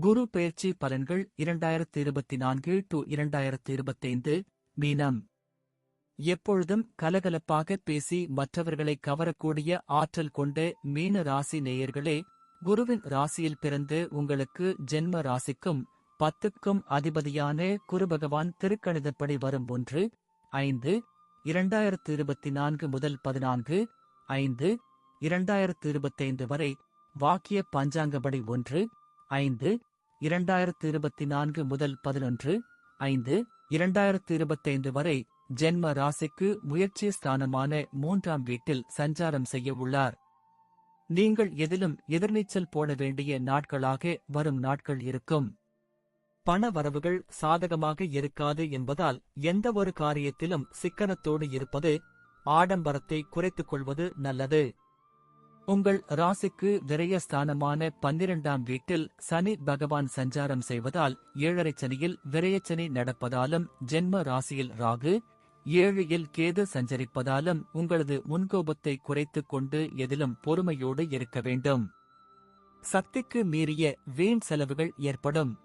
குரு பெயர்ச்சி பலன்கள் இரண்டாயிரத்து இருபத்தி நான்கு டு இரண்டாயிரத்து இருபத்தைந்து மீனம். எப்பொழுதும் கலகலப்பாக பேசி மற்றவர்களை கவரக்கூடிய ஆற்றல் கொண்ட மீன ராசி நேயர்களே குருவின் ராசியில் பிறந்து உங்களுக்கு ஜென்ம ராசிக்கும் பத்துக்கும் அதிபதியான குரு பகவான் திருக்கணிதப்படி வரும் ஒன்று ஐந்து இரண்டாயிரத்து இருபத்தி நான்கு முதல் பதினான்கு ஐந்து இரண்டாயிரத்து இருபத்தைந்து வரை வாக்கிய பஞ்சாங்கப்படி ஒன்று ஐந்து இரண்டாயிரத்து இருபத்தி நான்கு முதல் பதினொன்று ஐந்து இரண்டாயிரத்து இருபத்தைந்து வரை ஜென்ம ராசிக்கு முயற்சி ஸ்தானமான மூன்றாம் வீட்டில் சஞ்சாரம் செய்ய உள்ளார். நீங்கள் எதிலும் எதிர்நீச்சல் போட வேண்டிய நாட்களாக வரும் நாட்கள் இருக்கும். பண வரவுகள் சாதகமாக இருக்காது என்பதால் எந்த ஒரு காரியத்திலும் சிக்கனத்தோடு இருப்பது ஆடம்பரத்தை குறைத்துக் கொள்வது நல்லது. உங்கள் ராசிக்கு விரயஸ்தானமான பன்னிரண்டாம் வீட்டில் சனி பகவான் சஞ்சாரம் செய்வதால் ஏழரை சனியில் விரயச்சனி நடப்பதாலும் ஜென்ம ராசியில் ராகு ஏழையில் கேது சஞ்சரிப்பதாலும் உங்களது முன்கோபத்தை குறைத்துக் கொண்டு எதிலும் பொறுமையோடு இருக்க வேண்டும். சக்திக்கு மீறிய வீண் செலவுகள் ஏற்படும்.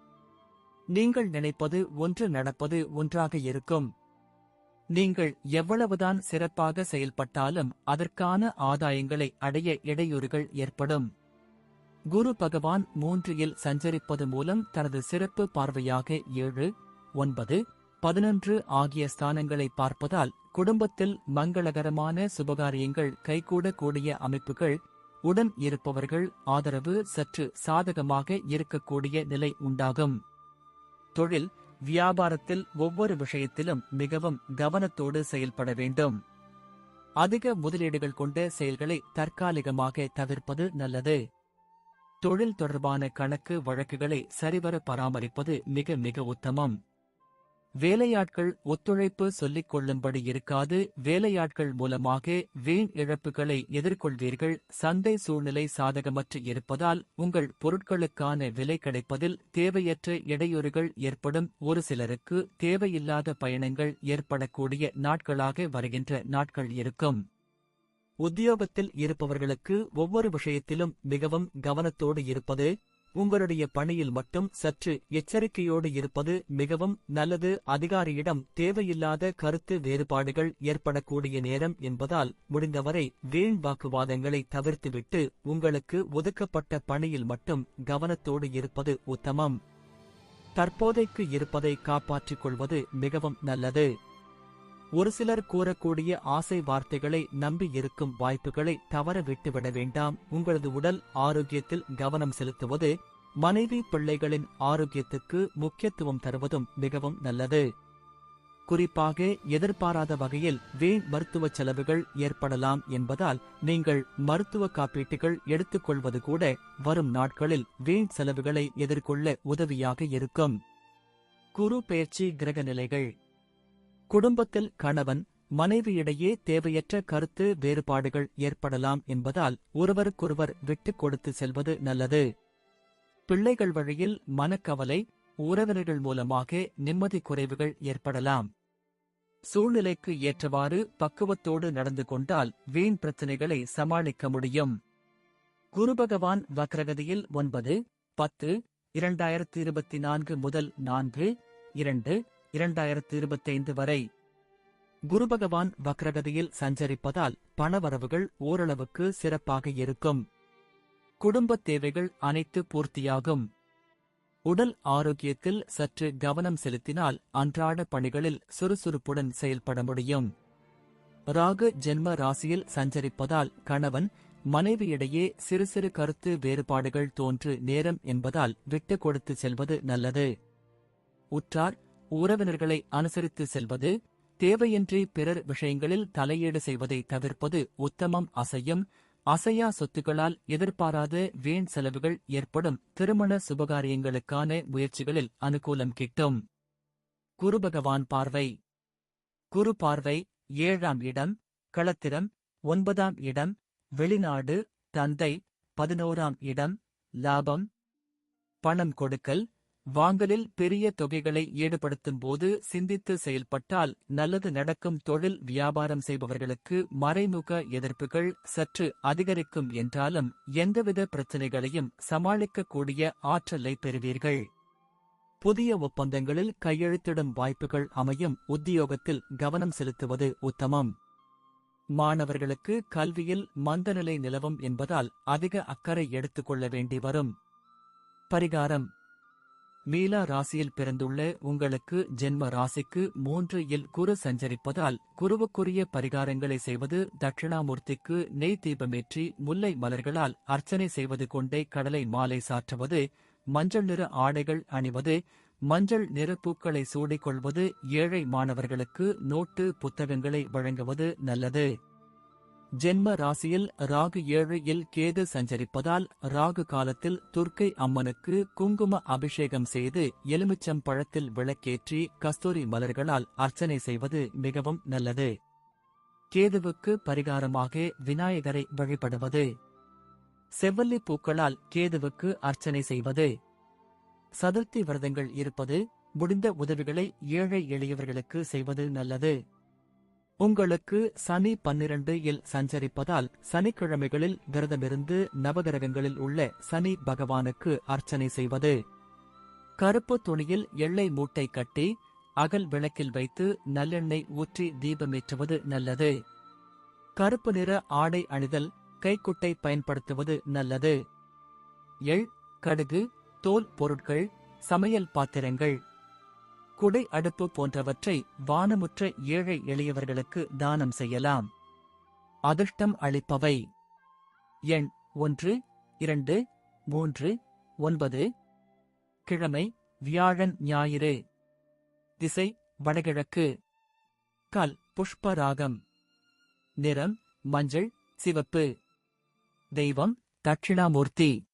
நீங்கள் நினைப்பது ஒன்று நடப்பது ஒன்றாக இருக்கும். நீங்கள் எவ்வளவுதான் சிறப்பாக செயல்பட்டாலும் அதற்கான ஆதாயங்களை அடைய இடையூறுகள் ஏற்படும். குரு பகவான் மூன்றில் சஞ்சரிப்பது மூலம் தனது சிறப்பு பார்வையாக ஏழு ஒன்பது பதினொன்று ஆகிய ஸ்தானங்களை பார்ப்பதால் குடும்பத்தில் மங்களகரமான சுபகாரியங்கள் கைகூடக்கூடிய அமைப்புகள் உடன் இருப்பவர்கள் ஆதரவு சற்று சாதகமாக இருக்கக்கூடிய நிலை உண்டாகும். தொழில் வியாபாரத்தில் ஒவ்வொரு விஷயத்திலும் மிகவும் கவனத்தோடு செயல்பட வேண்டும். அதிக முதலீடுகள் கொண்ட செயல்களை தற்காலிகமாக தவிர்ப்பது நல்லது. தொழில் தொடர்பான கணக்கு வழக்குகளை சரிவர பராமரிப்பது மிக மிக உத்தமம். வேலையாட்கள் ஒத்துழைப்பு சொல்லிக் கொள்ளும்படி இருக்காது. வேலையாட்கள் மூலமாக வீண் இழப்புகளை எதிர்கொள்வீர்கள். சந்தை சூழ்நிலை சாதகமற்று இருப்பதால் உங்கள் பொருட்களுக்கான விலை கிடைப்பதில் தேவையற்ற இடையூறுகள் ஏற்படும். ஒரு சிலருக்கு தேவையில்லாத பயணங்கள் ஏற்படக்கூடிய நாட்களாக வருகின்ற நாட்கள் இருக்கும். உத்தியோகத்தில் இருப்பவர்களுக்கு ஒவ்வொரு விஷயத்திலும் மிகவும் கவனத்தோடு இருப்பது உங்களுடைய பணியில் மட்டும் சற்று எச்சரிக்கையோடு இருப்பது மிகவும் நல்லது. அதிகாரியிடம் தேவையில்லாத கருத்து வேறுபாடுகள் ஏற்படக்கூடிய நேரம் என்பதால் முடிந்தவரை வீண் வாக்குவாதங்களை தவிர்த்துவிட்டு உங்களுக்கு ஒதுக்கப்பட்ட பணியில் மட்டும் கவனத்தோடு இருப்பது உத்தமம். தற்போதைக்கு இருப்பதை காப்பாற்றிக் கொள்வது மிகவும் நல்லது. ஒரு சிலர் கூறக்கூடிய ஆசை வார்த்தைகளை நம்பி இருக்கும் வாய்ப்புகளை தவற விட்டுவிட வேண்டாம். உங்களது உடல் ஆரோக்கியத்தில் கவனம் செலுத்துவது மனைவி பிள்ளைகளின் ஆரோக்கியத்துக்கு முக்கியத்துவம் தருவதும் மிகவும் நல்லது. குறிப்பாக எதிர்பாராத வகையில் வீண் மருத்துவ செலவுகள் ஏற்படலாம் என்பதால் நீங்கள் மருத்துவ காப்பீட்டுகள் எடுத்துக்கொள்வது கூட வரும் நாட்களில் வீண் செலவுகளை எதிர்கொள்ள உதவியாக இருக்கும். குரு பயிற்சி கிரக நிலைகள் குடும்பத்தில் கணவன் மனைவியிடையே தேவையற்ற கருத்து வேறுபாடுகள் ஏற்படலாம் என்பதால் ஒருவருக்கொருவர் விட்டுக் கொடுத்து செல்வது நல்லது. பிள்ளைகள் வழியில் மனக்கவலை உறவினர்கள் மூலமாக நிம்மதி குறைவுகள் ஏற்படலாம். சூழ்நிலைக்கு ஏற்றவாறு பக்குவத்தோடு நடந்து கொண்டால் வீண் பிரச்சனைகளை சமாளிக்க முடியும். குரு பகவான் வக்ரகதியில் ஒன்பது பத்து இரண்டாயிரத்தி இருபத்தி நான்கு முதல் நான்கு இரண்டு இரண்டாயிரத்து இருபத்தைந்து வரை. குரு பகவான் வக்ரகதியில் சஞ்சரிப்பதால் பணவரவுகள் ஓரளவுக்கு சிறப்பாக இருக்கும். குடும்பத் தேவைகள் அனைத்து பூர்த்தியாகும். உடல் ஆரோக்கியத்தில் சற்று கவனம் செலுத்தினால் அன்றாட பணிகளில் சுறுசுறுப்புடன் செயல்பட முடியும். ராகு ஜென்ம ராசியில் சஞ்சரிப்பதால் கணவன் மனைவியிடையே சிறு சிறு கருத்து வேறுபாடுகள் தோன்று நேரம் என்பதால் விட்டு கொடுத்து செல்வது நல்லது. உற்றார் உறவினர்களை அனுசரித்து செல்வது தேவையின்றி பிறர் விஷயங்களில் தலையீடு செய்வதை தவிர்ப்பது உத்தமம் அசையும். அசையா சொத்துக்களால் எதிர்பாராத வீண் செலவுகள் ஏற்படும். திருமண சுபகாரியங்களுக்கான முயற்சிகளில் அனுகூலம் கிட்டும். குரு பகவான் பார்வை. குரு பார்வை ஏழாம் இடம் களத்திரம் ஒன்பதாம் இடம் வெளிநாடு தந்தை பதினோராம் இடம் லாபம். பணம் கொடுக்கல் வாங்கலில் பெரிய தொகைகளை ஈடுபடுத்தும் போது சிந்தித்து செயல்பட்டால் நல்லது நடக்கும் தொழில் வியாபாரம் செய்பவர்களுக்கு மறைமுக எதிர்ப்புகள் சற்று அதிகரிக்கும் என்றாலும் எந்தவித பிரச்சினைகளையும் சமாளிக்கக்கூடிய ஆற்றலை பெறுவீர்கள். புதிய ஒப்பந்தங்களில் கையெழுத்திடும் வாய்ப்புகள் அமையும். உத்தியோகத்தில் கவனம் செலுத்துவது உத்தமம். மாணவர்களுக்கு கல்வியில் மந்தநிலை நிலவும் என்பதால் அதிக அக்கறை எடுத்துக்கொள்ள வேண்டி வரும் பரிகாரம். மீலா ராசியில் பிறந்துள்ள உங்களுக்கு ஜென்ம ராசிக்கு மூன்று இல் குரு சஞ்சரிப்பதால் குருவுக்குரிய பரிகாரங்களை செய்வது தட்சிணாமூர்த்திக்கு நெய் தீபமேற்றி முல்லை மலர்களால் அர்ச்சனை செய்வது கொண்டே கடலை மாலை சாற்றுவது மஞ்சள் நிற ஆடைகள் அணிவது மஞ்சள் நிற பூக்களை சூடிக்கொள்வது ஏழை மாணவர்களுக்கு நோட்டு புத்தகங்களை வழங்குவது நல்லது. ஜென்ம ராசியில் ராகு ஏழையில் கேது சஞ்சரிப்பதால் ராகு காலத்தில் துர்க்கை அம்மனுக்கு குங்கும அபிஷேகம் செய்து எலுமிச்சம் பழத்தில் விளக்கேற்றி கஸ்தூரி மலர்களால் அர்ச்சனை செய்வது மிகவும் நல்லது. கேதுவுக்கு பரிகாரமாக விநாயகரை வழிபடுவது. செவ்வல்லி பூக்களால் கேதுவுக்கு அர்ச்சனை செய்வது. சதுர்த்தி விரதங்கள் இருப்பது. முடிந்த உதவிகளை ஏழை எளியவர்களுக்கு செய்வது நல்லது. உங்களுக்கு சனி பன்னிரண்டு இல் சஞ்சரிப்பதால் சனிக்கிழமைகளில் விரதமிருந்து நவகிரகங்களில் உள்ள சனி பகவானுக்கு அர்ச்சனை செய்வது. கருப்பு துணியில் எள்ளை மூட்டை கட்டி அகல் விளக்கில் வைத்து நல்லெண்ணெய் ஊற்றி தீபமேற்றுவது நல்லது. கருப்பு நிற ஆடை அணிதல் கைக்குட்டை பயன்படுத்துவது நல்லது. எள் கடுகு தோல் பொருட்கள் சமையல் பாத்திரங்கள். குடை அடுப்பு போன்றவற்றை வானமுற்ற ஏழை எளியவர்களுக்கு தானம் செய்யலாம். அதிர்ஷ்டம் அளிப்பவை. எண் ஒன்று இரண்டு மூன்று ஒன்பது. கிழமை வியாழன் ஞாயிறு. திசை வடகிழக்கு. கல் புஷ்பராகம். நிறம் மஞ்சள் சிவப்பு. தெய்வம் தட்சிணாமூர்த்தி.